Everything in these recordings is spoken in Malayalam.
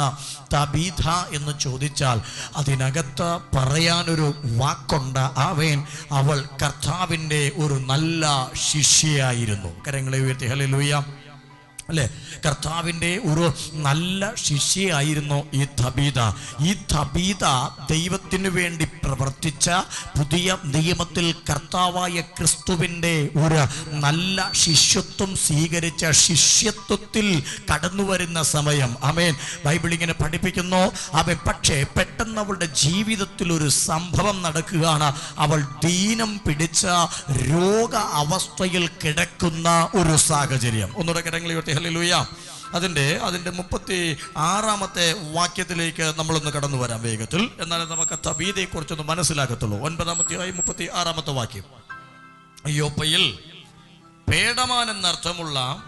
ആരാണ് തബീഥ എന്ന് ചോദിച്ചാൽ അതിനകത്ത് പറയാനൊരു വാക്കുണ്ട് അവൻ അവൾ കർത്താവിന്റെ ഒരു നല്ല ശിഷ്യയായിരുന്നു. കരങ്ങളെ ഉയർത്തി. ഹലേ അല്ലെ? കർത്താവിന്റെ ഒരു നല്ല ശിഷ്യയായിരുന്നു ഈ തബീത ഈ തബീത ദൈവത്തിന് വേണ്ടി പ്രവർത്തിച്ച പുതിയ നിയമത്തിൽ കർത്താവായ ക്രിസ്തുവിന്റെ ഒരു നല്ല ശിഷ്യത്വം സ്വീകരിച്ച ശിഷ്യത്വത്തിൽ കടന്നു വരുന്ന സമയം. അമേൻ ബൈബിൾ ഇങ്ങനെ പഠിപ്പിക്കുന്നു. അവൻ പക്ഷേ പെട്ടെന്ന് അവളുടെ ജീവിതത്തിൽ ഒരു സംഭവം നടക്കുകയാണ്. അവൾ ദീനം പിടിച്ച രോഗ അവസ്ഥയിൽ കിടക്കുന്ന ഒരു സാഹചര്യം. ഒന്നുകൂടെ കിടങ്ങളിൽ ഹല്ലേലൂയ. അതിന്റെ അതിന്റെ മുപ്പത്തി ആറാമത്തെ വാക്യത്തിലേക്ക് നമ്മളൊന്ന് കടന്നു വരാം വേഗത്തിൽ. എന്നാലും നമുക്ക് തബീതയെ കുറിച്ചൊന്ന് മനസ്സിലാക്കത്തുള്ളൂ ഒൻപതാമത്തെ മുപ്പത്തി ആറാമത്തെ വാക്യം. യോപ്പയിൽ പേടമാൻ എന്നർത്ഥമുള്ള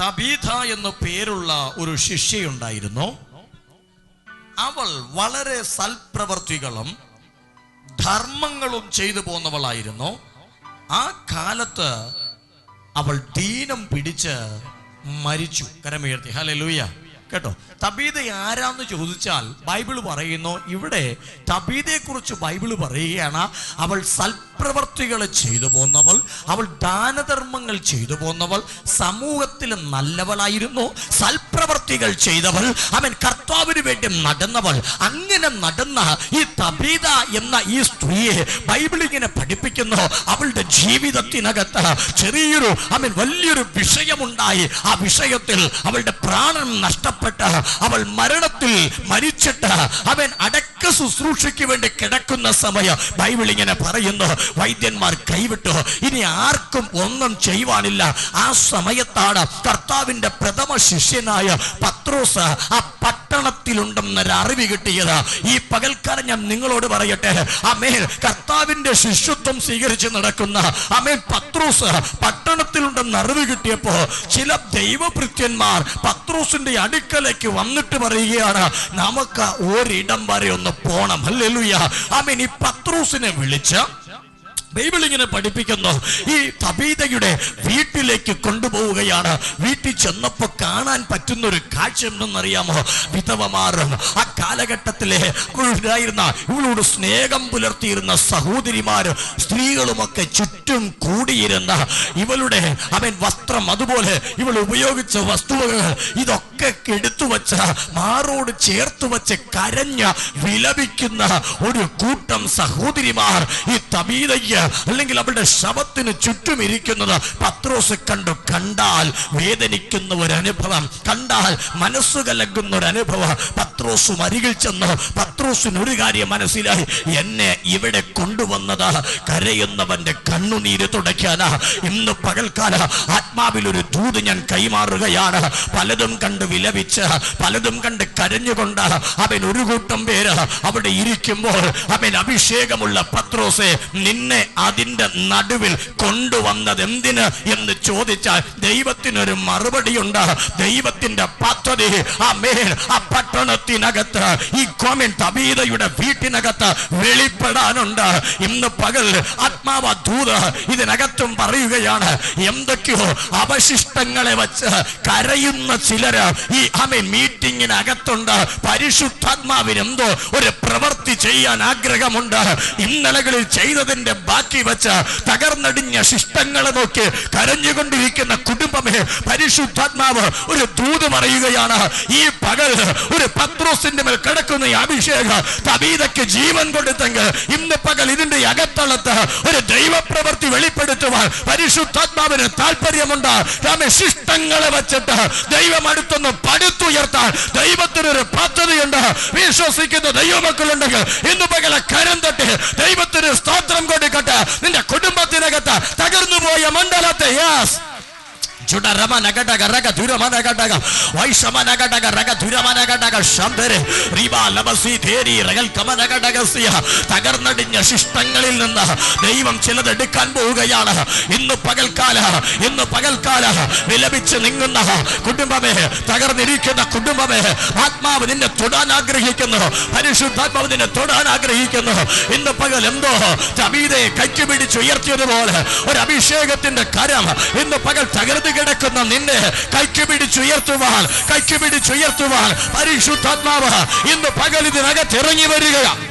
തബീത എന്നു പേരുള്ള ഒരു ശിഷ്യയുണ്ടായിരുന്നു. അവൾ വളരെ സൽപ്രവർത്തികളും ധർമ്മങ്ങളും ചെയ്തു പോന്നവളായിരുന്നു. ആ കാലത്ത് അവൾ ദീനം പിടിച്ച് മരിച്ചു കരമുയർത്തി. ഹലേ ലൂയ കേട്ടോ? തബീത ആരാന്ന് ചോദിച്ചാൽ ബൈബിൾ പറയുന്നു ഇവിടെ തബീതയെ കുറിച്ച് ബൈബിൾ പറയുകയാണ് അവൾ സൽപ്രവർത്തികൾ ചെയ്തു പോന്നവൾ അവൾ ദാനധർമ്മങ്ങൾ ചെയ്തു പോന്നവൾ സമൂഹത്തിൽ നല്ലവളായിരുന്നു സൽപ്രവർത്തികൾ ചെയ്തവൾ അവൻ കർത്താവിന് വേണ്ടി നടന്നവൾ. അങ്ങനെ നടന്ന ഈ തബീത എന്ന ഈ സ്ത്രീയെ ബൈബിൾ ഇങ്ങനെ പഠിപ്പിക്കുന്നു അവളുടെ ജീവിതത്തിനകത്ത് ചെറിയൊരു അവൻ വലിയൊരു വിഷയമുണ്ടായി. ആ വിഷയത്തിൽ അവളുടെ പ്രാണൻ നഷ്ടപ്പെട്ട് അവൾ മരണത്തിൽ മരിച്ചിട്ട് അവൻ അടക്ക ശുശ്രൂഷയ്ക്ക് വേണ്ടി കിടക്കുന്ന സമയം ബൈബിൾ ഇങ്ങനെ പറയുന്നു. വൈദ്യന്മാർ കൈവിട്ടു. ഇനി ആർക്കും ഒന്നും ചെയ്യുവാനില്ല. ആ സമയത്താണ് കർത്താവിന്റെ പ്രഥമ ശിഷ്യനായ പത്രോസ് ആ പട്ടണത്തിലുണ്ടെന്നൊരു അറിവ് കിട്ടിയത്. ഈ പകൽക്കാലം ഞാൻ നിങ്ങളോട് പറയട്ടെ. ആ മേൽ കർത്താവിന്റെ ശിഷ്യത്വം സ്വീകരിച്ച് നടക്കുന്ന അമേൻ പത്രോസ് പട്ടണത്തിലുണ്ടെന്ന് അറിവ് കിട്ടിയപ്പോ ചില ദൈവഭൃത്യന്മാർ പത്രൂസിന്റെ അടുക്കലേക്ക് വന്നിട്ട് പറയുകയാണ് നമുക്ക് ഒരിടം വരെ ഒന്ന് പോണം. അല്ലെലുയ അമീൻ ഈ പത്രൂസിനെ വിളിച്ച് ബൈബിൾ ഇങ്ങനെ പഠിപ്പിക്കുന്നു. ഈ തബീതയുടെ വീട്ടിലേക്ക് കൊണ്ടുപോവുകയാണ്. വീട്ടിൽ ചെന്നപ്പോ കാണാൻ പറ്റുന്ന ഒരു കാഴ്ച എന്തെന്നറിയാമോ? വിധവമാർ ആ കാലഘട്ടത്തിലെ ഉണ്ടായിരുന്ന ഇവളോട് സ്നേഹം പുലർത്തിയിരുന്ന സഹോദരിമാര് സ്ത്രീകളുമൊക്കെ ചുറ്റും കൂടിയിരുന്ന ഇവളുടെ അവൻ വസ്ത്രം അതുപോലെ ഇവൾ ഉപയോഗിച്ച വസ്തുവകൾ ഇതൊക്കെ എടുത്തു വച്ച മാറോട് ചേർത്ത് വച്ച് കരഞ്ഞ വിലപിക്കുന്ന ഒരു കൂട്ടം സഹോദരിമാർ ഈ തബീതയ്ക്ക് അല്ലെങ്കിൽ അവളുടെ ശവത്തിന് ചുറ്റും ഇരിക്കുന്നത് പത്രോസ് കണ്ടു കണ്ടാൽ വേദനിക്കുന്ന ഒരു അനുഭവം കണ്ടാൽ മനസ്സ് കലക്കുന്ന ഒരു അനുഭവം പത്രോസ് അരികിൽ ചെന്ന് പത്രോസിന് ഒരു കാര്യം മനസ്സിലായി. എന്നെ ഇവിടെ കൊണ്ടുവന്നത് കരയുന്നവന്റെ കണ്ണുനീര് തുടയ്ക്കാനാ. ഇന്ന് പകൽക്കാല ആത്മാവിൽ ഒരു ദൂത് ഞാൻ കൈമാറുകയാണ്. പലതും കണ്ട് വിലപിച്ച് പലതും കണ്ട് കരഞ്ഞുകൊണ്ട് അവൻ ഒരു കൂട്ടം പേര് അവിടെ ഇരിക്കുമ്പോൾ അവൻ അഭിഷേകമുള്ള പത്രോസെ നിന്നെ അതിന്റെ നടുവിൽ കൊണ്ടുവന്നത് എന്തിന് എന്ന് ചോദിച്ചാൽ ദൈവത്തിനൊരു മറുപടിയുണ്ട്. ദൈവത്തിന്റെ പദ്ധതി ആ മേൽ ആ പട്ടണത്തിനകത്ത് ഈ കോമിൻ തബീതയുടെ വീട്ടിനകത്ത് വെളിപ്പെടാനുണ്ട്. ഇന്ന് പകൽ ആത്മാവ ദൂത് ഇതിനകത്തും പറയുകയാണ് എന്തൊക്കെയോ അവശിഷ്ടങ്ങളെ വെച്ച് കരയുന്ന ചിലര് ഈ അമേൻ മീറ്റിങ്ങിനകത്തുണ്ട്. പരിശുദ്ധാത്മാവിന് എന്തോ ഒരു പ്രവൃത്തി ചെയ്യാൻ ആഗ്രഹമുണ്ട്. ഇന്നലകളിൽ ചെയ്തതിന്റെ ബാക്കി വെച്ച് തകർന്നടിഞ്ഞ ശിഷ്ടങ്ങളെ നോക്കി കരഞ്ഞുകൊണ്ടിരിക്കുന്ന കുടുംബമേ പരിശുദ്ധാത്മാവ് ഒരു ദൂത് പറയുകയാണ് ഈ പകൽ ഒരു പത്രോസിന്റെ മേൽ കിടക്കുന്ന ഈ അഭിഷേകം തബീതയ്ക്ക് ജീവൻ കൊടുത്തെങ്കിൽ ഇന്ന് പകൽ ഇതിന്റെ അകത്തളത്ത് ഒരു ദൈവപ്രവൃത്തി വെളിപ്പെടുത്തുവാൻ പരിശുദ്ധാത്മാവിന് താല്പര്യമുണ്ട് ശിഷ്ടങ്ങളെ വെച്ചിട്ട് ദൈവം അടുത്തൊന്ന് പടുത്തുയർത്താൻ ദൈവത്തിനൊരു പദ്ധതിയുണ്ട്. വിശ്വസിക്കുന്ന ദൈവമക്കളുണ്ടെങ്കിൽ ഇന്ന് പകലെ കരം തട്ടി ദൈവത്തിന് സ്തോത്രം കൊടുക്കട്ടെ. നിന്റെ കുടുംബത്തിനകത്ത് തകർന്നു പോയ മണ്ഡലത്തെ യാസ് തകർന്നടിഞ്ഞ ശിഷ്ടങ്ങളിൽ നിന്ന് ദൈവം ചിലതെടുക്കാൻ പോവുകയാണ്. ഇന്ന് പകൽക്കാല ഇന്ന് പകൽക്കാല വിലപിച്ച് നീങ്ങുന്ന കുടുംബമേ തകർന്നിരിക്കുന്ന കുടുംബമേ ആത്മാവ് നിന്നെ തൊടാൻ ആഗ്രഹിക്കുന്നു പരിശുദ്ധാത്മാവ് നിന്നെ തൊടാൻ ആഗ്രഹിക്കുന്നു. ഇന്ന് പകൽ എന്തോ തബീതെ കൈക്ക് പിടിച്ച് ഉയർത്തിയതുപോലെ ഒരു അഭിഷേകത്തിന്റെ കരം ഇന്ന് പകൽ തകർന്നു കിടക്കുന്ന നിന്നെ കൈക്ക് പിടിച്ചുയർത്തുവാൻ കൈക്ക് പിടിച്ചുയർത്തുവാൻ പരിശുദ്ധാത്മാവ് ഇന്ന് പകൽ ഇതിനകത്ത് വരികയാണ്.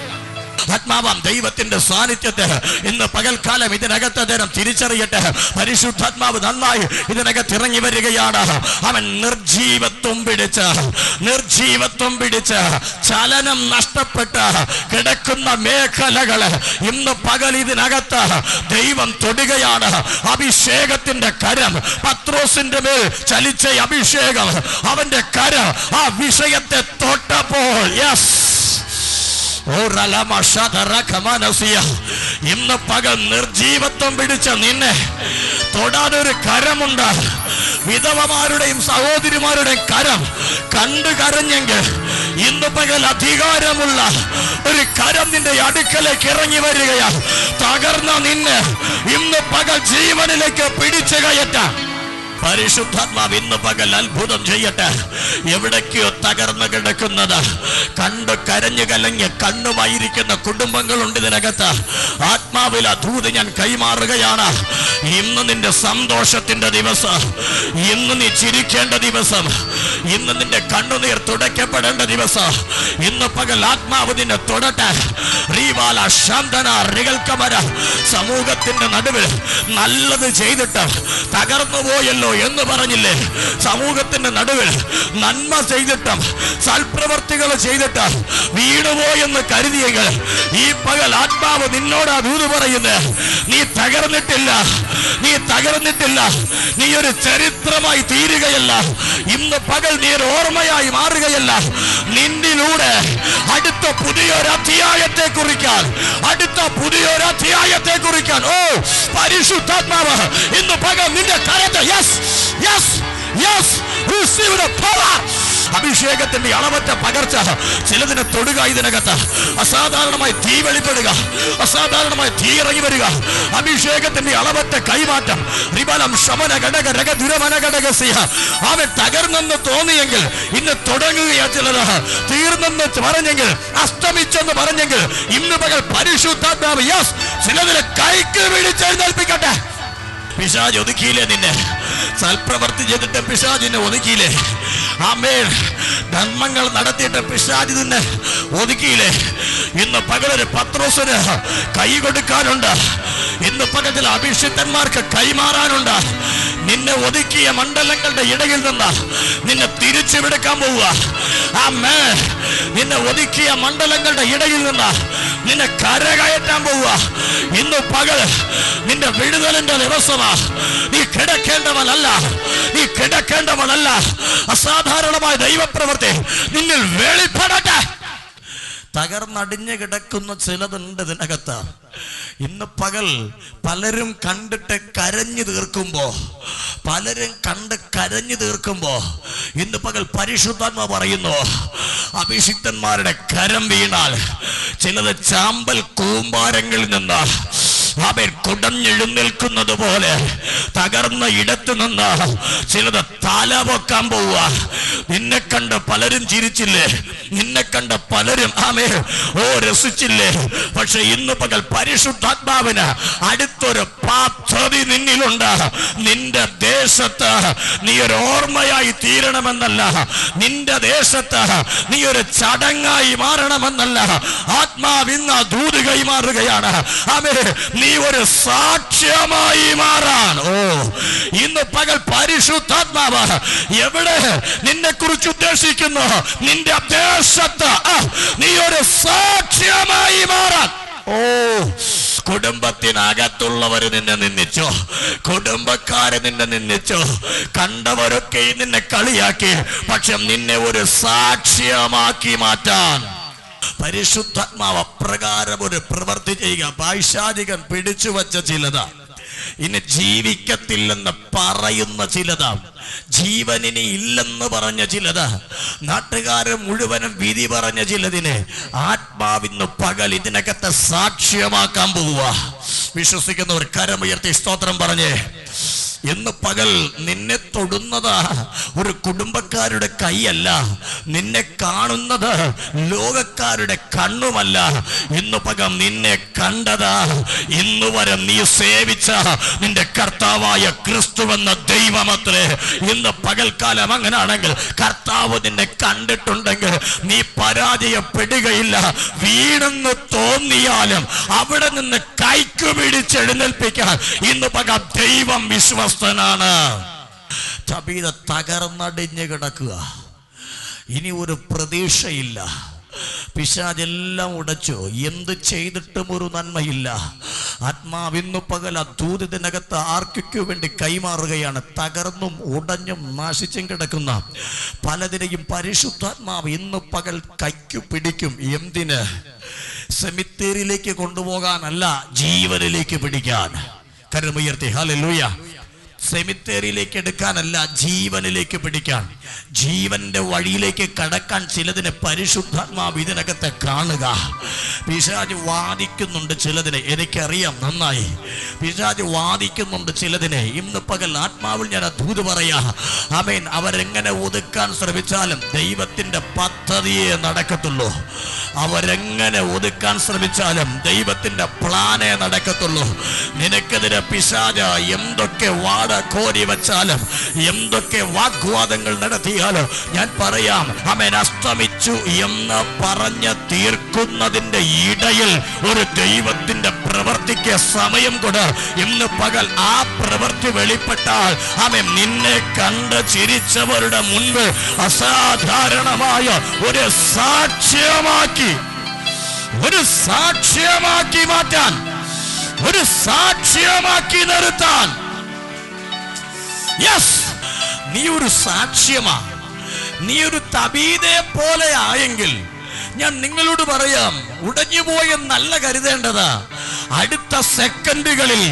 ആത്മാവാം ദൈവത്തിന്റെ സാന്നിധ്യത്തെ ഇന്ന് പകൽക്കാലം ഇതിനകത്ത് അദ്ദേഹം തിരിച്ചറിയട്ടെ. പരിശുദ്ധാത്മാവ് നന്നായി ഇതിനകത്ത് ഇറങ്ങി വരികയാണ്. അവൻ നിർജീവത്വം പിടിച്ച് നിർജീവത്വം പിടിച്ച് ചലനം നഷ്ടപ്പെട്ട് കിടക്കുന്ന മേഖലകൾ ഇന്ന് പകൽ ഇതിനകത്ത് ദൈവം തൊടുകയാണ്. അഭിഷേകത്തിന്റെ കരം പത്രോസിന്റെ മേൽ ചലിച്ച അഭിഷേകം അവന്റെ കര ആ വിഷയത്തെ തൊട്ടപ്പോൾ യെസ് ഇന്ന് പകൽ നിർജീവത്വം പിടിച്ച നിന്നെ തൊടാനൊരു കരമുണ്ട്. വിധവമാരുടെയും സഹോദരിമാരുടെയും കരം കണ്ടു കരഞ്ഞെങ്കിൽ ഇന്ന് പകൽ അധികാരമുള്ള ഒരു കരം നിന്റെ അടുക്കലേക്ക് ഇറങ്ങി വരികയാണ്. തകർന്ന നിന്നെ ഇന്ന് പകൽ ജീവനിലേക്ക് പിടിച്ചു കയറ്റാം. പരിശുദ്ധാത്മാവ് ഇന്ന് പകൽ അത്ഭുതം ചെയ്യട്ടെ. എവിടേക്കോ തകർന്നു കിടക്കുന്നത്. കണ്ട് കരഞ്ഞു കലങ്ങി കണ്ണുമായിരിക്കുന്ന കുടുംബങ്ങളുണ്ട് ഇതിനകത്ത്. ആത്മാവിൽ അധൂത് ഞാൻ കൈമാറുകയാണ്. ഇന്ന് നിന്റെ സന്തോഷത്തിന്റെ ദിവസം. ഇന്ന് നീ ചിരിക്കേണ്ട ദിവസം. ഇന്ന് നിന്റെ കണ്ണുനീർ തുടയ്ക്കപ്പെടേണ്ട ദിവസം. ഇന്ന് പകൽ ആത്മാവ് നിന്നെ തുടട്ടെ. റീവാല ശാന്തന റികൽക്കമര സമൂഹത്തിന്റെ നടുവിൽ നല്ലത് ചെയ്തിട്ട് തകർന്നു പോയല്ലോ എന്ന് പറഞ്ഞില്ലേ? സമൂഹത്തിന്റെ നടുവിൽ നന്മ ചെയ്തിട്ടും സൽപ്രവർത്തികൾ ചെയ്തിട്ട് വീണുപോയെന്ന് കരുതിയെങ്കിൽ ഈ പകൽ ആത്മാവ് നിന്നോട് ദൂത് പറയുന്നത് നീ തകർന്നിട്ടില്ല നീ തകർന്നിട്ടില്ല നീ ഒരു ചരിത്രമായി തീരുകയല്ല. ഇന്ന് പകൽ നീ ഒരു ഓർമ്മയായി മാറുകയല്ല. നിന്നിലൂടെ അടുത്ത പുതിയൊരു അധ്യായത്തെ കുറിക്കാൻ അടുത്ത പുതിയൊരു അധ്യായത്തെ കുറിക്കാൻ. ഓ പരിശുദ്ധാത്മാവ് ഇന്ന് പകൽ നിന്റെ കരത്തെ yes yes yes receive the power അഭിഷേകത്തിന്റെ അളവറ്റ പകർച്ച ചിലതിനെ തൊടുക ഇതിനകത്ത്. അസാധാരണമായി തീ വെളിപ്പെടുക. അസാധാരണമായി തീ ഇറങ്ങി വരിക. അഭിഷേകത്തിന്റെ അളവറ്റ കൈമാറ്റം. റിബലം ശമന ഘടക രക ദുരമന ഘടക സിഹ. അവൻ തകർന്നെന്ന് തോന്നിയെങ്കിൽ ഇന്ന് തുടങ്ങുകയാ ചിലത് തീർന്നെന്ന് പറഞ്ഞെങ്കിൽ അസ്തമിച്ചെന്ന് പറഞ്ഞെങ്കിൽ ഇന്ന് പകൽ പരിശുദ്ധാത്മാവ് യെസ് ചിലതിനെ കൈക്ക് പിടിച്ചെഴുന്നേൽപ്പിക്കട്ടെ. പിശാജ് ഒതുക്കിയില്ലേ നിന്നെ? സൽപ്രവർത്തി ചെയ്തിട്ട് പിശാജിനെ ഒതുക്കിയില്ലേ? ആമേൻ. ധർമ്മങ്ങൾ നടത്തിയിട്ട് പിശാജി നിന്നെ ഒതുക്കിയില്ലേ? ഇന്ന് പകലൊരു പത്രോസിന് കൈ കൊടുക്കാനുണ്ട്. ഇന്ന് പകത്തിൽ അഭിഷിക്തന്മാർക്ക് കൈമാറാനുണ്ട് നിന്നെ ഒതുക്കിയ മണ്ഡലങ്ങളുടെ ഇടയിൽ നിന്ന് നിന്നെ തിരിച്ചു തിരിച്ചുവിടുക്കാൻ പോവുക. ആ മേ നിന്നെ ഒതുക്കിയ മണ്ഡലങ്ങളുടെ ഇടയിൽ നിന്ന് നിന്നെ കരകയറ്റാൻ പോവുക. ഇന്ന് പകൽ നിന്റെ വിടുതലിന്റെ ദിവസമാ. നീ കിടക്കേണ്ടവനല്ല. നീ കിടക്കേണ്ടവനല്ല. അസാധാരണമായ ദൈവപ്രവൃത്തി നിന്നിൽ വെളിപ്പെടട്ടെ. തകർന്നടിഞ്ഞു കിടക്കുന്ന ചിലതുണ്ട് ഇതിനകത്ത്. ഇന്ന് പകൽ പലരും കണ്ടിട്ട് കരഞ്ഞു തീർക്കുമ്പോ പലരും കണ്ട് കരഞ്ഞു തീർക്കുമ്പോ ഇന്ന് പകൽ പരിശുദ്ധാത്മ പറയുന്നു അഭിഷിക്തന്മാരുടെ കരം വീണാൽ ചിലത് ചാമ്പൽ കൂമ്പാരങ്ങളിൽ നിന്ന് അവൻ കുടഞ്ഞെഴുന്നേൽക്കുന്നത് പോലെ തകർന്ന ഇടത്തു നിന്ന് ചിലത് തല പൊക്കാൻ പോവുക. നിന്നെ കണ്ട് പലരും ചിരിച്ചില്ലേ? നിന്നെ കണ്ട് പലരും ആമേ ഓ രസിച്ചില്ലേ? പക്ഷെ ഇന്ന് പകൽ പരിശുദ്ധാത്മാവിന് അടുത്തൊരു പദ്ധതി നിന്നിലുണ്ട് നിന്റെ ദേശത്ത് നീ ഒരു ഓർമ്മയായി തീരണമെന്നല്ല. നിന്റെ ദേശത്ത് നീ ഒരു ചടങ്ങായി മാറണമെന്നല്ല. ആത്മാവ് ഇന്ന് ദൂത് കൈമാറുകയാണ് ആമേ നീ ഒരു സാക്ഷ്യമായി മാറാൻ. ഓ ഇന്ന് പകൽ പരിശുദ്ധാത്മാവ് എവിടെ നിന്നെ കുറിച്ച് ഉദ്ദേശിക്കുന്നു? നിന്റെ ദേശത്ത്. നീ ഒരു സാക്ഷ്യമായി മാറാൻ. ഓ കുടുംബത്തിനകത്തുള്ളവര് നിന്നെ നിന്ദിച്ചോ? കുടുംബക്കാര് നിന്നെ നിന്ദിച്ചോ? കണ്ടവരൊക്കെ നിന്നെ കളിയാക്കി. പക്ഷെ നിന്നെ ഒരു സാക്ഷ്യമാക്കി മാറ്റാൻ. പരിശുദ്ധാത്മാവ് അപ്രകാരം ഒരു പ്രവൃത്തി ചെയ്യുക. പൈശാചികൻ പിടിച്ചു വച്ച ചിലത. ഇനി ജീവിക്കത്തില്ലെന്ന് പറയുന്ന ചിലത്. ജീവനിനി ഇല്ലെന്ന് പറഞ്ഞ ചിലത്. നാട്ടുകാരെ മുഴുവനും വിധി പറഞ്ഞ ചിലതിനെ ആത്മാവിന്ന് പകൽ ഇതിനകത്ത് സാക്ഷ്യമാക്കാൻ പോവുക. വിശ്വസിക്കുന്നവർ കരമുയർത്തി സ്തോത്രം പറഞ്ഞേ. ഇന്ന് പകൽ നിന്നെ തൊടുന്നത് ഒരു കുടുംബക്കാരുടെ കൈയല്ല. നിന്നെ കാണുന്നത് ലോകക്കാരുടെ കണ്ണുമല്ല. ഇന്ന് പകൽ നിന്നെ കണ്ടത്. ഇന്ന് വരെ നീ സേവിച്ച നിന്റെ കർത്താവായ ക്രിസ്തുവെന്ന ദൈവമത്രേ. ഇന്ന് പകൽക്കാലം അങ്ങനെയാണെങ്കിൽ കർത്താവ് നിന്നെ കണ്ടിട്ടുണ്ടെങ്കിൽ നീ പരാജയപ്പെടുകയില്ല. വീണെന്ന് തോന്നിയാലും അവിടെ നിന്ന് കൈക്കു പിടിച്ചെഴുന്നേൽപ്പിക്കാൻ ഇന്ന് പക ദൈവം വിശ്വസ്തനാണ് തബീത തകർന്നടിഞ്ഞ് കിടക്കുക. ഇനി ഒരു പ്രതീക്ഷയില്ല. പിശാജെല്ലാം ഉടച്ചു. എന്ത് ചെയ്തിട്ടും ഒരു നന്മയില്ല. ആത്മാവിന്നു പകൽ അദ്ഭുതത്തിനകത്ത് ആർക്കൊക്കെ വേണ്ടി കൈമാറുകയാണ്. തകർന്നും ഉടഞ്ഞും നാശിച്ചും കിടക്കുന്ന പലതിനെയും പരിശുദ്ധാത്മാവ് ഇന്ന് പകൽ കൈക്കു പിടിക്കും. എന്തിന്? സെമിത്തേരിയിലേക്ക് കൊണ്ടുപോകാനല്ല ജീവനിലേക്ക് പിടിക്കാൻ. കരുമുയർത്തി ഹാലൂയ സെമിത്തേരിയിലേക്ക് എടുക്കാനല്ല ജീവനിലേക്ക് പിടിക്കാൻ. ജീവന്റെ വഴിയിലേക്ക് കടക്കാൻ ചിലതിനെ പരിശുദ്ധാത്മാവ് ഇതിനകത്തെ കാണുക. പിശാജ് വാദിക്കുന്നുണ്ട് ചിലതിനെ എനിക്കറിയാം നന്നായി. പിശാജ് വാദിക്കുന്നുണ്ട് ചിലതിനെ ഇന്ന് പകൽ ആത്മാവിൽ ഞാൻ അദ്ഭുത പറയാ. അമേൻ അവരെങ്ങനെ ഒതുക്കാൻ ശ്രമിച്ചാലും ദൈവത്തിന്റെ പദ്ധതിയെ നടക്കത്തുള്ളൂ. അവരെങ്ങനെ ഒതുക്കാൻ ശ്രമിച്ചാലും ദൈവത്തിന്റെ പ്ലാനേ നടക്കത്തുള്ളൂ. നിനക്കെതിരെ പിശാജ എന്തൊക്കെ വാട കോരി വെച്ചാലും എന്തൊക്കെ വാഗ്വാദങ്ങൾ നടത്തിയാലും ഞാൻ പറയാം അവൻ അസ്തമിച്ചു എന്ന് പറഞ്ഞ് തീർക്കുന്നതിന്റെ ഇടയിൽ ഒരു ദൈവത്തിന്റെ പ്രവൃത്തിക്ക് സമയം കൊട്. ഇന്ന് പകൽ ആ പ്രവൃത്തി വെളിപ്പെട്ടാൽ അവൻ നിന്നെ കണ്ട് ചിരിച്ചവരുടെ മുൻപ് അസാധാരണമായ ഒരു സാക്ഷ്യമാക്കി. ഒരു സാക്ഷ്യമാക്കി മാറ്റാൻ. ഒരു സാക്ഷ്യമാക്കി നിർത്താൻ. യെസ് നീ ഒരു സാക്ഷ്യമാ. നീ ഒരു തബീതെ പോലെ ആയെങ്കിൽ ഞാൻ നിങ്ങളോട് പറയാം ഉടഞ്ഞുപോയെന്നല്ല കരുതേണ്ടത്. അടുത്ത സെക്കൻഡുകളിൽ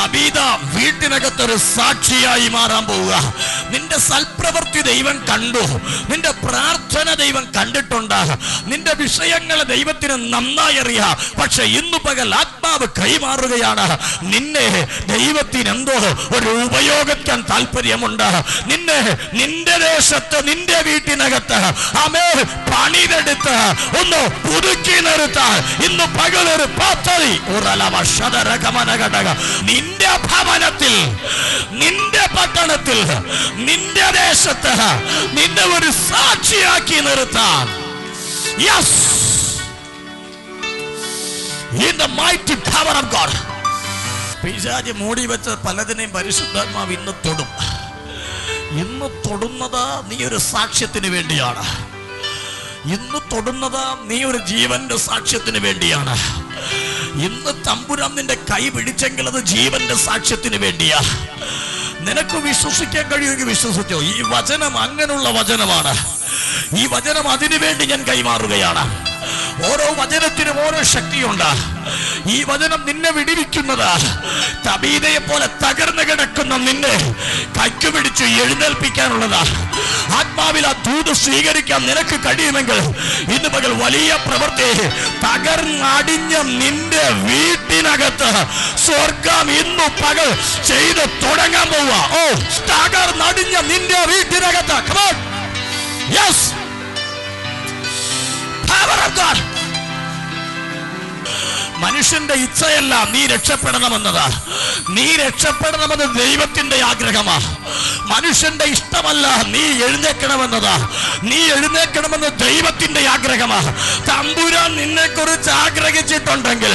തബീത വീട്ടിനകത്തൊരു സാക്ഷിയായി മാറാൻ പോവുക. നിന്റെ സൽപ്രവൃത്തി ദൈവം കണ്ടു. നിന്റെ പ്രാർത്ഥന ദൈവം കണ്ടിട്ടുണ്ട്. നിന്റെ വിഷയങ്ങളെ ദൈവത്തിന് നന്നായി അറിയാം. പക്ഷെ ഇന്നു പകൽ ആത്മാവ് കൈമാറുകയാണ്. നിന്നെ ദൈവത്തിന് എന്തോ ഒരു ഉപയോഗിക്കാൻ താല്പര്യമുണ്ട് നിന്നെ നിന്റെ ദേശത്ത് നിന്റെ വീട്ടിനകത്ത് അമേ പണിതെടുത്ത് ഒന്ന് പുതുക്കി നിർത്താൻ ഇന്ന് പകലൊരു പാത്തറി ഉറലവ ഘടക നിന്റെ ഭവനത്തിൽ നിന്റെ പട്ടണത്തിൽ നിന്റെ ദേശത്ത് നിന്നെ ഒരു സാക്ഷിയാക്കി നിർത്താൻ. Yes in the mighty power of God പിശാജ് മൂടി വെച്ച പലതിനെയും പരിശുദ്ധാത്മാവ് ഇന്ന് തൊടും. ഇന്ന് തൊടുന്നത് നീ ഒരു സാക്ഷ്യത്തിന് വേണ്ടിയാണ്. ഇന്ന് തൊടുന്നത് നീ ഒരു ജീവന്റെ സാക്ഷ്യത്തിന് വേണ്ടിയാണ്. ഇന്ന് തമ്പുരാൻ നിന്റെ കൈ പിടിച്ചെങ്കിൽ അത് ജീവന്റെ സാക്ഷ്യത്തിന് വേണ്ടിയാ. നിനക്ക് വിശ്വസിക്കാൻ കഴിയുമെങ്കിൽ വിശ്വസിച്ചോ. ഈ വചനം അങ്ങനെയുള്ള വചനമാണ്. ഈ വചനം അതിനു വേണ്ടി ഞാൻ കൈമാറുകയാണ്. ഓരോ വചനത്തിനും ഓരോ ശക്തിയുണ്ട്. ഈ വചനം നിന്നെ വിടിവിക്കുന്നത് തബീതയെ പോലെ തകർന്നു കിടക്കുന്ന നിന്നെ കൈക്ക് പിടിച്ച് എഴുന്നേൽപ്പിക്കാനുള്ളതാ ആത്മാവിൽ ആ ദൂത് സ്വീകരിക്കാൻ നിനക്ക് കഴിയുമെങ്കിൽ ഇന്ന് പകൽ വലിയ പ്രവൃത്തി. തകർന്നടിഞ്ഞ നിന്റെ വീട്ടിനകത്ത് സ്വർഗം ഇന്നു പകൽ ചെയ്ത് തുടങ്ങാൻ പോവുക. ഓ തകർന്നടിഞ്ഞ നിന്റെ വീട്ടിനകത്ത്. യെസ്. Power of God. മനുഷ്യന്റെ ഇച്ഛയല്ല നീ രക്ഷപ്പെടണമെന്നത്. നീ രക്ഷപ്പെടണമെന്ന് ദൈവത്തിന്റെ ആഗ്രഹമാ. മനുഷ്യന്റെ ഇഷ്ടമല്ല നീ എഴുന്നേക്കണമെന്നതാ. നീ എഴുന്നേക്കണമെന്ന് ദൈവത്തിന്റെ ആഗ്രഹമാ. തമ്പുരാൻ നിന്നെ കുറിച്ച് ആഗ്രഹിച്ചിട്ടുണ്ടെങ്കിൽ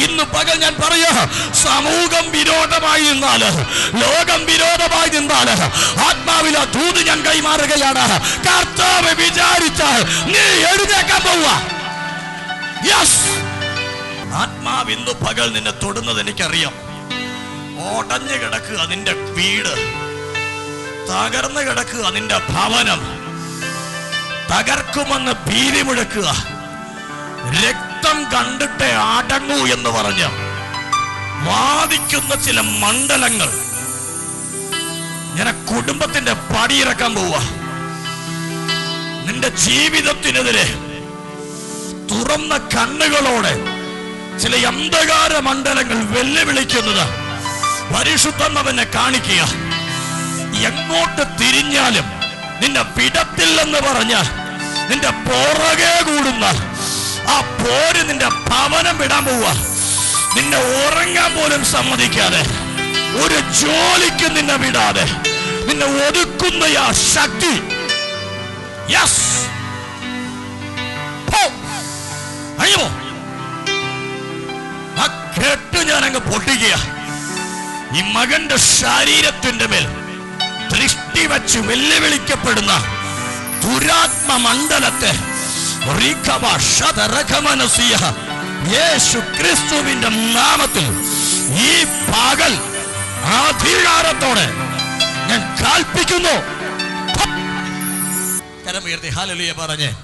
ഇന്ന് പകൽ ഞാൻ പറയാ സമൂഹം വിരോധമായി നിന്നാൽ ലോകം വിരോധമായി നിന്നാൽ ആത്മാവില ദൂത് ഞാൻ കൈമാറുകയാണ്. കർത്താവ് വിചാരിച്ചാൽ നീ എഴുന്നേക്കാൻ യെസ് ആത്മാവ് ഇന്ന് പകൽ നിന്നെ തൊടുന്നത് എനിക്കറിയാം. ഓടഞ്ഞു കിടക്കുക നിന്റെ വീട്. തകർന്നു കിടക്കുക നിന്റെ ഭവനം. തകർക്കുമെന്ന് ഭീതി മുഴക്കുക. രക്തം കണ്ടിട്ടേ അടങ്ങൂ എന്ന് പറഞ്ഞ് വാദിക്കുന്ന ചില മണ്ഡലങ്ങൾ. ഞാൻ കുടുംബത്തിന്റെ പടിയിറക്കാൻ പോവുക. നിന്റെ ജീവിതത്തിനെതിരെ തുറന്ന കണ്ണുകളോടെ ചില അന്ധകാര മണ്ഡലങ്ങൾ വെല്ലുവിളിക്കുന്നത് അവനെ കാണിക്കുക. എങ്ങോട്ട് തിരിഞ്ഞാലും നിന്നെ വിടത്തില്ലെന്ന് പറഞ്ഞ് നിന്റെ പുറകെ കൂടുന്ന ആ പോര് നിന്റെ ഭവനം വിടാൻ പോവുക. നിന്നെ ഉറങ്ങാൻ പോലും സമ്മതിക്കാതെ ഒരു ജോലിക്ക് നിന്നെ വിടാതെ നിന്നെ ഒതുക്കുന്ന ആ ശക്തി. യെസ് അയ്യോ ആ കേട്ട് ഞാൻ അങ്ങ് പൊട്ടിക്കുക. ഈ മകന്റെ ശരീരത്തിന്റെ മേൽ ദൃഷ്ടി വച്ച് വെല്ലുവിളിക്കപ്പെടുന്ന ദുരാത്മ മണ്ഡലത്തെ യേശു ക്രിസ്തുവിന്റെ നാമത്തിൽ ഈ പകൽ അധികാരത്തോടെ ഞാൻ കാൽപ്പിക്കുന്നു. കരമുയർത്തി ഹാലലിയ പറഞ്ഞേ.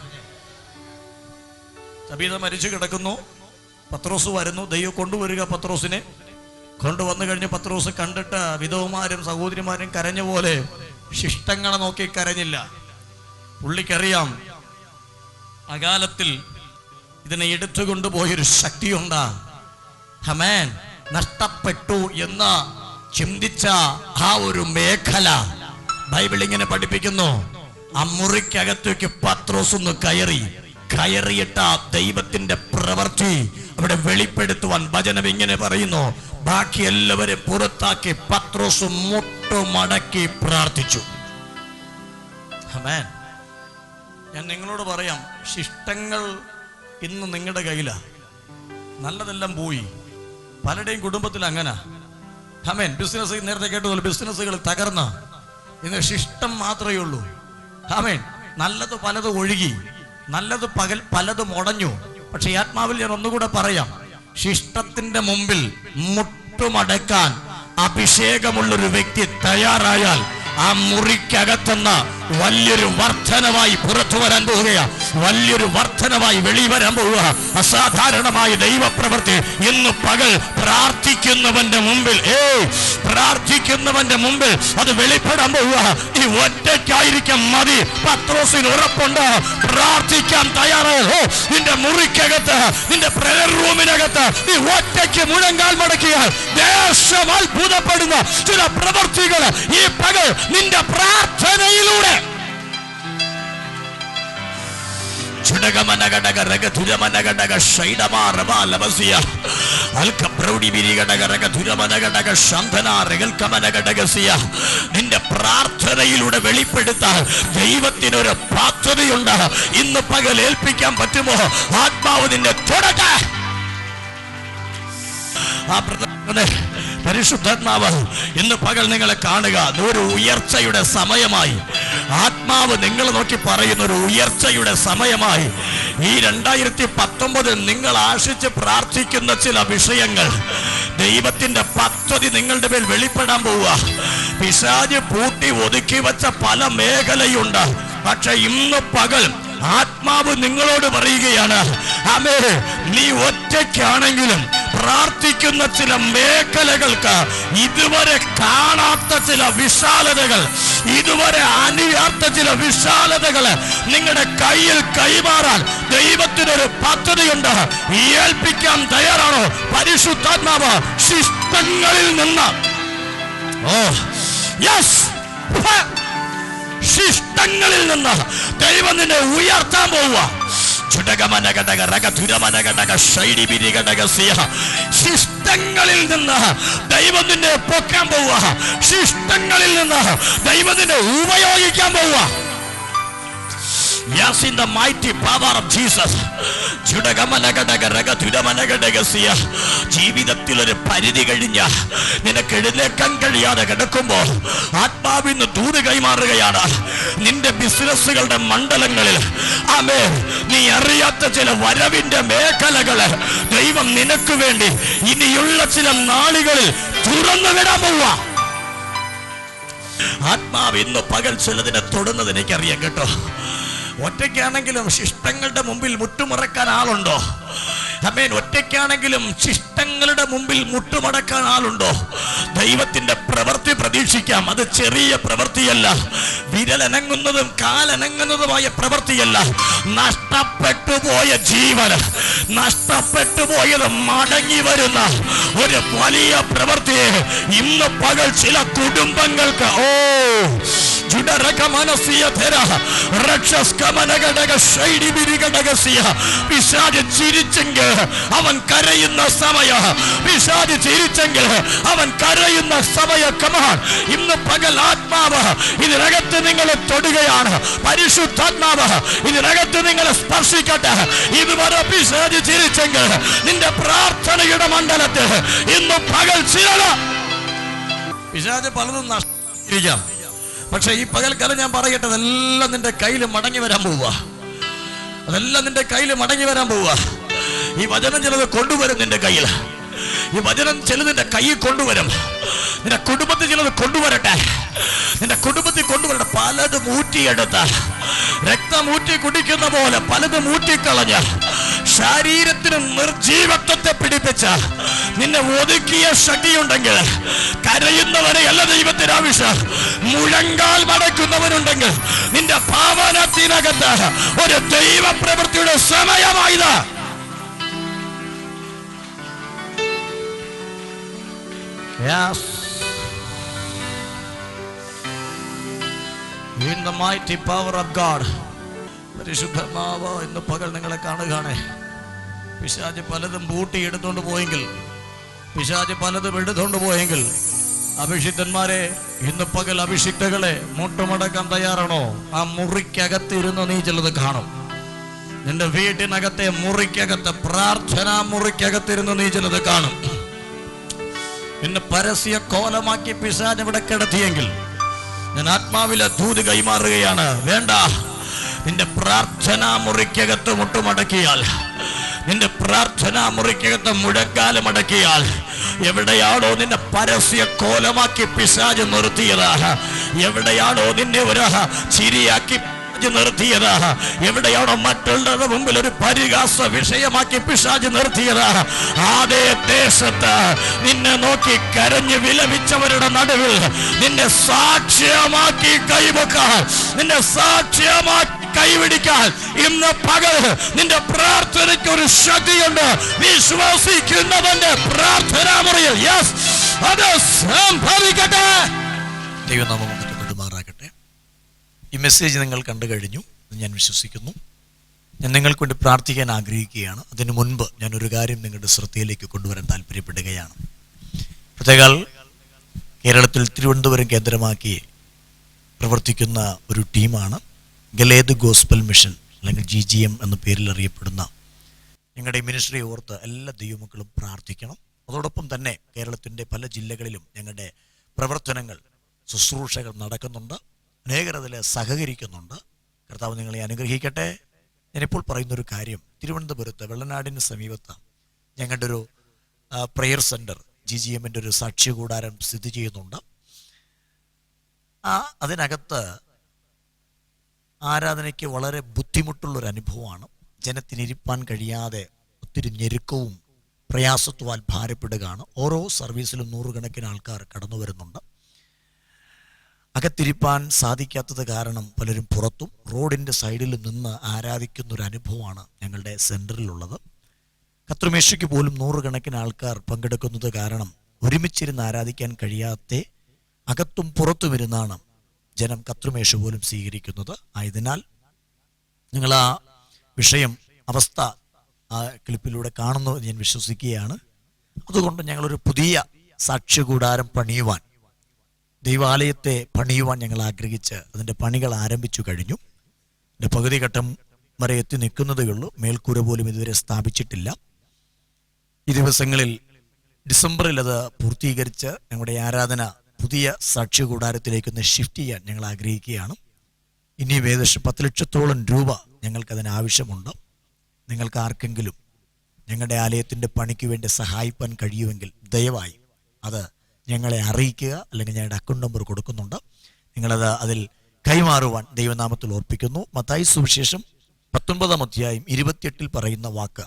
തബീത മരിച്ചു കിടക്കുന്നു. പത്രോസ് വരുന്നു. ദൈവം കൊണ്ടുവരിക പത്രോസിനെ. കൊണ്ടുവന്നു കഴിഞ്ഞ് പത്രോസ് കണ്ടിട്ട് വിധവമാരും സഹോദരിമാരും കരഞ്ഞ പോലെ ശിഷ്ടങ്ങളെ നോക്കി കരഞ്ഞില്ല. പുള്ളിക്കറിയാം അകാലത്തിൽ ഇതിനെ എടുത്തുകൊണ്ടുപോയൊരു ശക്തിയുണ്ട്. ഹമേൻ നഷ്ടപ്പെട്ടു എന്ന് ചിന്തിച്ച ആ ഒരു മേഖല. ബൈബിൾ ഇങ്ങനെ പഠിപ്പിക്കുന്നു. ആ മുറിക്കകത്തേക്ക് പത്രോസ് ഒന്ന് കയറി. കയറിയിട്ട ദൈവത്തിന്റെ പ്രവൃത്തി അവിടെ വെളിപ്പെടുത്തുവാൻ വചനം ഇങ്ങനെ പറയുന്നു. ബാക്കി എല്ലാവരെ പുറത്താക്കി പത്രോസ് മുട്ടുമടക്കി പ്രാർത്ഥിച്ചു. ഞാൻ നിങ്ങളോട് പറയാം ശിഷ്ടങ്ങൾ ഇന്ന് നിങ്ങളുടെ കയ്യിലാ. നല്ലതെല്ലാം പോയി. പലരുടെയും കുടുംബത്തിൽ അങ്ങനെ. ഹമേൻ ബിസിനസ് നേരത്തെ കേട്ടതുപോലെ ബിസിനസ്സുകൾ തകർന്ന. ഇന്ന് ശിഷ്ടം മാത്രമേ ഉള്ളൂ. ഹമേൻ നല്ലത് പലത് ഒഴുകി. നല്ലത് പകൽ പലതും ഉടഞ്ഞു പക്ഷെ ആത്മാവിൽ ഞാൻ ഒന്നുകൂടെ പറയാം. ശിഷ്ടത്തിന്റെ മുമ്പിൽ മുട്ടുമടക്കാൻ അഭിഷേകമുള്ളൊരു വ്യക്തി തയ്യാറായാൽ ആ മുറിക്കകത്തുനിന്ന് വലിയൊരു വർധനമായി പുറത്തു വരാൻ പോവുകയാ. വലിയൊരു വർധനമായി വെളിവരാൻ പോവുക. അസാധാരണമായ ദൈവപ്രവൃത്തി. ഇന്ന് പകൽ പ്രാർത്ഥിക്കുന്നവന്റെ മുമ്പിൽ ഏ പ്രാർത്ഥിക്കുന്നവന്റെ മുമ്പിൽ അത് വെളിപ്പെടാൻ പോവുക. ഈ ഒറ്റയ്ക്കായിരിക്കും മതി. പത്രോസിന് ഉറപ്പുണ്ട്. പ്രാർത്ഥിക്കാൻ തയ്യാറായോ. നിന്റെ മുറിക്കകത്ത് നിന്റെ പ്രയർ റൂമിനകത്ത് ഈ ഒറ്റയ്ക്ക് മുഴങ്കാൽ മടക്കിയാൽ ദേശം അത്ഭുതപ്പെടുന്ന. ചില പ്രവൃത്തികൾ ഈ പകൽ നിന്റെ പ്രാർത്ഥനയിലൂടെ. നിന്റെ പ്രാർത്ഥനയിലൂടെ വെളിപ്പെടുത്താൻ ദൈവത്തിനൊരു പാത്രതയുണ്ട് ഇന്ന് പകൽ ഏൽപ്പിക്കാൻ പറ്റുമോ? ആത്മാവ് നിന്നെ തുടക്ക ആ പരിശുദ്ധാത്മാവ് ഇന്ന് പകൽ നിങ്ങളെ കാണുക. ഒരു ഉയർച്ചയുടെ സമയമായി. ആത്മാവ് നിങ്ങൾ നോക്കി പറയുന്ന ഒരു ഉയർച്ചയുടെ സമയമായി. ഈ രണ്ടായിരത്തി പത്തൊമ്പതിൽ നിങ്ങൾ ആശിച്ച് പ്രാർത്ഥിക്കുന്ന ചില വിഷയങ്ങൾ. ദൈവത്തിന്റെ പദ്ധതി നിങ്ങളുടെ മേൽ വെളിപ്പെടാൻ പോവുക. പിശാജ് പൂട്ടി ഒതുക്കി വച്ച പല മേഖലയുണ്ട്. പക്ഷെ ഇന്ന് പകൽ ആത്മാവ് നിങ്ങളോട് പറയുകയാണ് അമേ നീ ഒറ്റയ്ക്കാണെങ്കിലും പ്രാർത്ഥിക്കുന്ന ചില മേഖലകൾക്ക് ഇതുവരെ കാണാത്ത ചില വിശാലതകൾ ഇതുവരെ അനുയാത്ത ചില വിശാലതകൾ നിങ്ങളുടെ കയ്യിൽ കൈമാറാൻ ദൈവത്തിനൊരു പദ്ധതിയുണ്ട്. ഏൽപ്പിക്കാൻ തയ്യാറാണോ? പരിശുദ്ധാത്മാവ് ശിഷ്ടങ്ങളിൽ നിന്ന്. ഓ യെസ് ശിഷ്ടങ്ങളിൽ നിന്ന് ദൈവം നിന്നെ ഉയർത്താൻ പോവുക. ശിഷ്ടങ്ങളിൽ നിന്ന് ദൈവം നിന്നെ പൊക്കാൻ പോവുക. ശിഷ്ടങ്ങളിൽ നിന്ന് ദൈവം നിന്നെ ഉപയോഗിക്കാൻ പോവുക. Yes, in the mighty power of Jesus. ജീവിതത്തിൽ ഒരു പരിധി കഴിഞ്ഞ. നിനക്ക് എഴുന്നേക്കാൻ കഴിയാതെ കിടക്കുമ്പോൾ ആത്മാവിന്ന് ദൂത് കൈമാറുകയാണ്. നിന്റെ ബിസിനസ്സുകളുടെ മണ്ഡലങ്ങളിൽ. ആമേ നീ അറിയാത്ത ചില വരവിന്റെ മേഖലകൾ ദൈവം നിനക്ക് വേണ്ടി ഇനിയുള്ള ചില നാളുകളിൽ തുറന്നു വിടാൻ പോവുക. ആത്മാവ് ഇന്ന് പകൽ ചിലതിനെ തൊടുന്നത് എനിക്കറിയാം കേട്ടോ. ഒറ്റയ്ക്കാണെങ്കിലും ശിഷ്ടങ്ങളുടെ മുമ്പിൽ മുട്ടുമറക്കാൻ ആളുണ്ടോ? അമേൻ ഒറ്റയ്ക്കാണെങ്കിലും ശിഷ്ടങ്ങളുടെ മുമ്പിൽ മുട്ടുമടക്കാൻ ആളുണ്ടോ? ദൈവത്തിന്റെ പ്രവൃത്തി പ്രതീക്ഷിക്കാം. അത് ചെറിയ പ്രവൃത്തിയല്ല. വിരലനങ്ങുന്നതും കാലനങ്ങുന്നതുമായ പ്രവൃത്തിയല്ല. നഷ്ടപ്പെട്ടു പോയ ജീവൻ നഷ്ടപ്പെട്ടു പോയത് മടങ്ങി വരുന്ന ഒരു വലിയ പ്രവൃത്തിയെ ഇന്ന് പകൽ ചില കുടുംബങ്ങൾക്ക് ഓ പിശാജ് ചിരിച്ചെങ്കിൽ അവൻ കരയുന്ന സമയ. പിശാജ് ചിരിച്ചെങ്കിൽ അവൻ കരയുന്ന സമയ കമാൻ ഇന്ന് പകൽ ആത്മാവ് ഇതിനകത്ത് നിങ്ങളെ തൊടുകയാണ്. പരിശുദ്ധാത്മാവ് ഇതിനകത്ത് നിങ്ങളെ സ്പർശിക്കട്ടെ. ഇതുവരെ പിശാജ് ചിരിച്ചെങ്കിൽ നിന്റെ പ്രാർത്ഥനയുടെ മണ്ഡലത്തിൽ ഇന്ന് പകൽ ചിരള പിശാജ് പലതും നഷ്ടം പക്ഷെ ഈ പകൽക്കാലം ഞാൻ പറയട്ടെ അതെല്ലാം നിന്റെ കയ്യിൽ മടങ്ങി വരാൻ പോവുക. അതെല്ലാം നിന്റെ കയ്യിൽ മടങ്ങി വരാൻ പോവുക. ഈ വചനം ചിലത് കൊണ്ടുവരും നിന്റെ കയ്യിൽ ഈ വചനം ചിലത് നിന്റെ കയ്യിൽ കൊണ്ടുവരും. നിന്റെ കുടുംബത്തിൽ ചിലത് കൊണ്ടുവരട്ടെ. നിന്റെ കുടുംബത്തിൽ കൊണ്ടുവരട്ടെ. പലതും ഊറ്റിയെടുത്ത രക്തം ഊറ്റി കുടിക്കുന്ന പോലെ പലതും ഊറ്റിക്കളഞ്ഞ് ശരീരത്തിന് നിർജീവത്വത്തെ പിടിപ്പിച്ച നിന്നെ ഒതുക്കിയ ശക്തിയുണ്ടെങ്കിൽ കരയുന്നവരെ അല്ല ദൈവത്തിന് ആവശ്യം മുഴങ്കാൽ മടക്കുന്നവനുണ്ടെങ്കിൽ നിന്റെ പാവനത്തിനകത്ത് ഒരു ദൈവ പ്രവൃത്തിയുടെ സമയമായത് Yes. In the mighty power of God. പരിശുദ്ധമാവ് ഇന്ന് പകൽ നിങ്ങളെ കാണുകയാണേ. പിശാജ് പലതും പൂട്ടി എടുത്തുകൊണ്ട് പോയെങ്കിൽ പിശാജ് പലതും എടുത്തുകൊണ്ട് പോയെങ്കിൽ അഭിഷിക്തന്മാരെ ഇന്ന് പകൽ അഭിഷിക്തകളെ മുട്ടുമടക്കാൻ തയ്യാറാണോ? ആ മുറിക്കകത്തിരുന്ന് നീ ചിലത് കാണും. നിന്റെ വീട്ടിനകത്തെ മുറിക്കകത്ത് പ്രാർത്ഥനാ മുറിക്കകത്തിരുന്ന് നീ ചിലത് കാണും. നിന്നെ പരസ്യ കോലമാക്കി പിശാജ് ഇവിടെ കിടത്തിയെങ്കിൽ ഞാൻ ആത്മാവിലെ ദൂത് കൈമാറുകയാണ്. വേണ്ട. നിന്റെ പ്രാർത്ഥനാ മുറിക്കകത്ത് മുട്ടുമടക്കിയാൽ നിന്റെ പ്രാർത്ഥന മുറിക്കകത്ത് മുഴക്കാലം അടക്കിയാൽ എവിടെയാണോ നിന്നെ പരസ്യ കോലമാക്കി പിശാജ് നിർത്തിയതാ എവിടെയാണോ നിന്നെ ഒരു ചിരിയാക്കി നിർത്തിയത് എവിടെയാണോ മറ്റുള്ളവരുടെ മുമ്പിൽ ഒരു പരിഹാസ വിഷയമാക്കി പിശാജ് നിർത്തിയത് അതേ ദേശത്ത് നിന്നെ നോക്കി കരഞ്ഞു വിലപിച്ചവരുടെ നടുവിൽ നിന്നെ സാക്ഷ്യമാക്കി കൈവക്കാൻ നിന്നെ സാക്ഷ്യമാക്കി കൈപിടിക്കാൻ. ഇന്ന് പകൽ നിന്റെ പ്രാർത്ഥനയ്ക്ക് ഒരു ശക്തിയുണ്ട്. വിശ്വസിക്കുന്നവന്റെ പ്രാർത്ഥനാ മുറിയിൽ. യെസ് അത് സംഭവിക്കട്ടെ. ദൈവനാമം മാറാകട്ടെ ഈ മെസ്സേജ് നിങ്ങൾ കണ്ടു കഴിഞ്ഞു. ഞാൻ വിശ്വസിക്കുന്നു. ഞാൻ നിങ്ങൾക്ക് വേണ്ടി പ്രാർത്ഥിക്കാൻ ആഗ്രഹിക്കുകയാണ്. അതിനു മുൻപ് ഞാൻ ഒരു കാര്യം നിങ്ങളുടെ ശ്രദ്ധയിലേക്ക് കൊണ്ടുവരാൻ താല്പര്യപ്പെടുകയാണ്. പ്രത്യേകാൽ കേരളത്തിൽ തിരുവനന്തപുരം കേന്ദ്രമാക്കി പ്രവർത്തിക്കുന്ന ഒരു ടീമാണ് ഗലേദ് ഗോസ്ബൽ മിഷൻ അല്ലെങ്കിൽ ജി ജി എം എന്ന പേരിൽ അറിയപ്പെടുന്ന ഞങ്ങളുടെ മിനിസ്ട്രി ഓർത്ത് എല്ലാ ദൈവമക്കളും പ്രാർത്ഥിക്കണം. അതോടൊപ്പം തന്നെ കേരളത്തിന്റെ പല ജില്ലകളിലും ഞങ്ങളുടെ പ്രവർത്തനങ്ങൾ ശുശ്രൂഷകൾ നടക്കുന്നുണ്ട് അനേകർ അതിൽ സഹകരിക്കുന്നുണ്ട്. കർത്താവ് നിങ്ങളെ അനുഗ്രഹിക്കട്ടെ. ഞാനിപ്പോൾ പറയുന്നൊരു കാര്യം തിരുവനന്തപുരത്ത് വെള്ളനാടിന് സമീപത്ത് ഞങ്ങളുടെ ഒരു പ്രെയർ സെന്റർ ജി ജി എമ്മിന്റെ ഒരു സാക്ഷ്യകൂടാരം സ്ഥിതി ചെയ്യുന്നുണ്ട്. ആ അതിനകത്ത് ആരാധനയ്ക്ക് വളരെ ബുദ്ധിമുട്ടുള്ളൊരു അനുഭവമാണ്. ജനത്തിനിരിപ്പാൻ കഴിയാതെ ഒത്തിരി ഞെരുക്കവും പ്രയാസത്വാൽ ഭാരപ്പെടുകയാണ്. ഓരോ സർവീസിലും നൂറുകണക്കിന് ആൾക്കാർ കടന്നു വരുന്നുണ്ട്. അകത്തിരിപ്പാൻ സാധിക്കാത്തത് കാരണം പലരും പുറത്തും റോഡിന്റെ സൈഡിൽ നിന്ന് ആരാധിക്കുന്ന ഒരു അനുഭവമാണ് ഞങ്ങളുടെ സെന്ററിലുള്ളത് കത്രുമേശയ്ക്ക് പോലും നൂറുകണക്കിന് ആൾക്കാർ പങ്കെടുക്കുന്നത് കാരണം ഒരുമിച്ചിരുന്ന് ആരാധിക്കാൻ കഴിയാത്ത അകത്തും പുറത്തും ഇരുന്നാണ് ജനം കത്രുമേഷ് പോലും സ്വീകരിക്കുന്നത്. ആയതിനാൽ നിങ്ങൾ ആ വിഷയം അവസ്ഥ ആ ക്ലിപ്പിലൂടെ കാണുന്നു ഞാൻ വിശ്വസിക്കുകയാണ്. അതുകൊണ്ട് ഞങ്ങളൊരു പുതിയ സാക്ഷ്യകൂടാരം പണിയുവാൻ ദൈവാലയത്തെ പണിയുവാൻ ഞങ്ങൾ ആഗ്രഹിച്ച് അതിന്റെ പണികൾ ആരംഭിച്ചു കഴിഞ്ഞു. എന്റെ പകുതി ഘട്ടം വരെ എത്തി നിൽക്കുന്നതേ ഉള്ളൂ. മേൽക്കൂര പോലും ഇതുവരെ സ്ഥാപിച്ചിട്ടില്ല. ഈ ദിവസങ്ങളിൽ ഡിസംബറിൽ അത് പൂർത്തീകരിച്ച് ഞങ്ങളുടെ ആരാധന പുതിയ സാക്ഷ്യ കൂടാരത്തിലേക്ക് ഒന്ന് ഷിഫ്റ്റ് ചെയ്യാൻ ഞങ്ങൾ ആഗ്രഹിക്കുകയാണ് ഇനി ഏകദേശം പത്ത് ലക്ഷത്തോളം രൂപ ഞങ്ങൾക്കതിന് ആവശ്യമുണ്ട്. നിങ്ങൾക്ക് ആർക്കെങ്കിലും ഞങ്ങളുടെ ആലയത്തിന്റെ പണിക്ക് വേണ്ടി സഹായിപ്പാൻ കഴിയുമെങ്കിൽ ദയവായി അത് ഞങ്ങളെ അറിയിക്കുക അല്ലെങ്കിൽ ഞങ്ങളുടെ അക്കൗണ്ട് നമ്പർ കൊടുക്കുന്നുണ്ട്. നിങ്ങളത് അതിൽ കൈമാറുവാൻ ദൈവനാമത്തിൽ ഓർപ്പിക്കുന്നു. മത്തായി സുവിശേഷം പത്തൊൻപതാം അധ്യായം ഇരുപത്തിയെട്ടിൽ പറയുന്ന വാക്ക്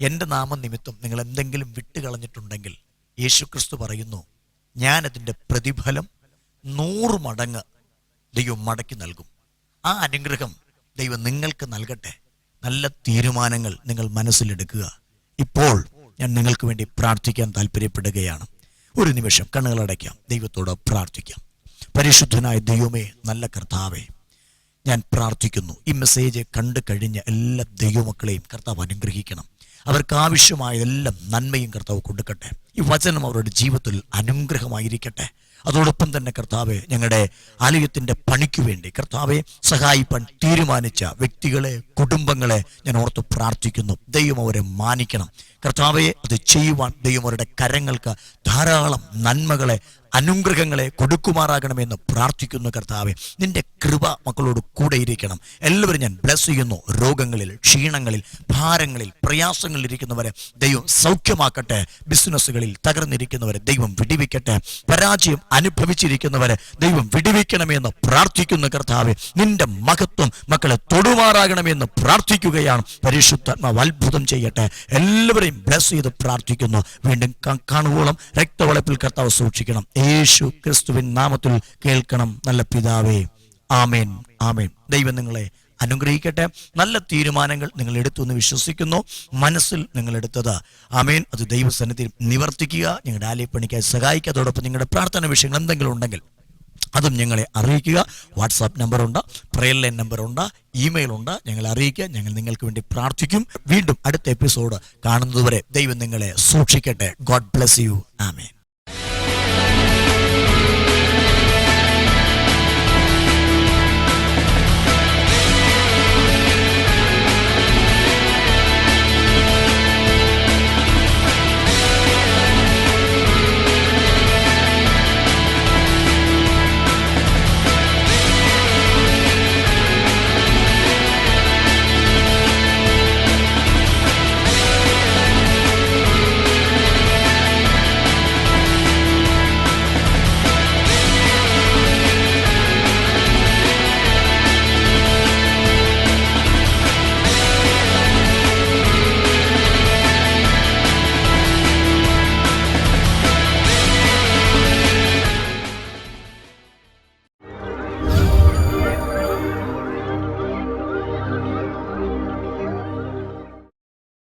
എന്റെ നാമനിമിത്തം നിങ്ങൾ എന്തെങ്കിലും വിട്ടുകളഞ്ഞിട്ടുണ്ടെങ്കിൽ യേശു ക്രിസ്തു പറയുന്നു ഞാനതിന്റെ പ്രതിഫലം നൂറ് മടങ്ങ് ദൈവം മടക്കി നൽകും. ആ അനുഗ്രഹം ദൈവം നിങ്ങൾക്ക് നൽകട്ടെ. നല്ല തീരുമാനങ്ങൾ നിങ്ങൾ മനസ്സിലെടുക്കുക. ഇപ്പോൾ ഞാൻ നിങ്ങൾക്ക് വേണ്ടി പ്രാർത്ഥിക്കാൻ താല്പര്യപ്പെടുകയാണ് ഒരു നിമിഷം കണ്ണുകളടയ്ക്കാം ദൈവത്തോട് പ്രാർത്ഥിക്കാം. പരിശുദ്ധനായ ദൈവമേ നല്ല കർത്താവേ ഞാൻ പ്രാർത്ഥിക്കുന്നു. ഈ മെസ്സേജ് കണ്ടു കഴിഞ്ഞ എല്ലാ ദൈവമക്കളെയും കർത്താവ് അനുഗ്രഹിക്കണം. അവർക്ക് ആവശ്യമായ എല്ലാ നന്മയും കർത്താവ് കൊടുക്കട്ടെ. ഈ വചനം അവരുടെ ജീവിതത്തിൽ അനുഗ്രഹമായിരിക്കട്ടെ. അതോടൊപ്പം തന്നെ കർത്താവ് ഞങ്ങളുടെ ആലയത്തിന്റെ പണിക്ക് വേണ്ടി കർത്താവെ സഹായിപ്പാൻ തീരുമാനിച്ച വ്യക്തികളെ കുടുംബങ്ങളെ ഞാൻ ഓർത്ത് പ്രാർത്ഥിക്കുന്നു. ദൈവം അവരെ മാനിക്കണം. കർത്താവെ അത് ചെയ്യുവാൻ ദൈവം അവരുടെ കരങ്ങൾക്ക് ധാരാളം നന്മകളെ അനുഗ്രഹങ്ങളെ കൊടുക്കുമാറാകണമെന്ന് പ്രാർത്ഥിക്കുന്നു കർത്താവെ. നിന്റെ കൃപ മക്കളോട് കൂടെ ഇരിക്കണം. എല്ലാവരും ഞാൻ ബ്ലസ് ചെയ്യുന്നു. രോഗങ്ങളിൽ ക്ഷീണങ്ങളിൽ ഭാരങ്ങളിൽ പ്രയാസങ്ങളിൽ ഇരിക്കുന്നവരെ ദൈവം സൗഖ്യമാക്കട്ടെ. ബിസിനസ്സുകളിൽ തകർന്നിരിക്കുന്നവരെ ദൈവം വിടിവിക്കട്ടെ. പരാജയം അനുഭവിച്ചിരിക്കുന്നവരെ ദൈവം വിടിവിക്കണമെന്ന് പ്രാർത്ഥിക്കുന്നു കർത്താവെ. നിന്റെ മഹത്വം മക്കളെ തൊടുമാറാകണമെന്ന് പ്രാർത്ഥിക്കുകയാണ്. പരിശുദ്ധാത്മാവ് അത്ഭുതം ചെയ്യട്ടെ. എല്ലാവരെയും ബ്ലസ് ചെയ്ത് പ്രാർത്ഥിക്കുന്നു. വീണ്ടും കാണുവോളം രക്തവളപ്പിൽ കർത്താവ് സൂക്ഷിക്കണം. യേശു ക്രിസ്തുവിൻ നാമത്തിൽ കേൾക്കണം നല്ല പിതാവേ. ആമേൻ. ആമേൻ. ദൈവം നിങ്ങളെ അനുഗ്രഹിക്കട്ടെ. നല്ല തീരുമാനങ്ങൾ നിങ്ങൾ എടുത്തു എന്ന് വിശ്വസിക്കുന്നു. മനസ്സിൽ നിങ്ങൾ എടുത്തത്. ആമേൻ. അത് ദൈവസന്നിധിയിൽ നിവർത്തിക്കുക. ഞങ്ങളുടെ ആലയപ്പണിക്കായി സഹായിക്കുക. അതോടൊപ്പം നിങ്ങളുടെ പ്രാർത്ഥന വിഷയങ്ങൾ എന്തെങ്കിലും ഉണ്ടെങ്കിൽ അതും ഞങ്ങളെ അറിയിക്കുക. വാട്സാപ്പ് നമ്പറുണ്ട് പ്രെയർ ലൈൻ നമ്പറുണ്ട് ഇമെയിൽ ഉണ്ട്. ഞങ്ങളെ അറിയിക്കുക. ഞങ്ങൾ നിങ്ങൾക്ക് വേണ്ടി പ്രാർത്ഥിക്കും. വീണ്ടും അടുത്ത എപ്പിസോഡ് കാണുന്നതുവരെ ദൈവം നിങ്ങളെ സൂക്ഷിക്കട്ടെ. God bless you. ആമേൻ.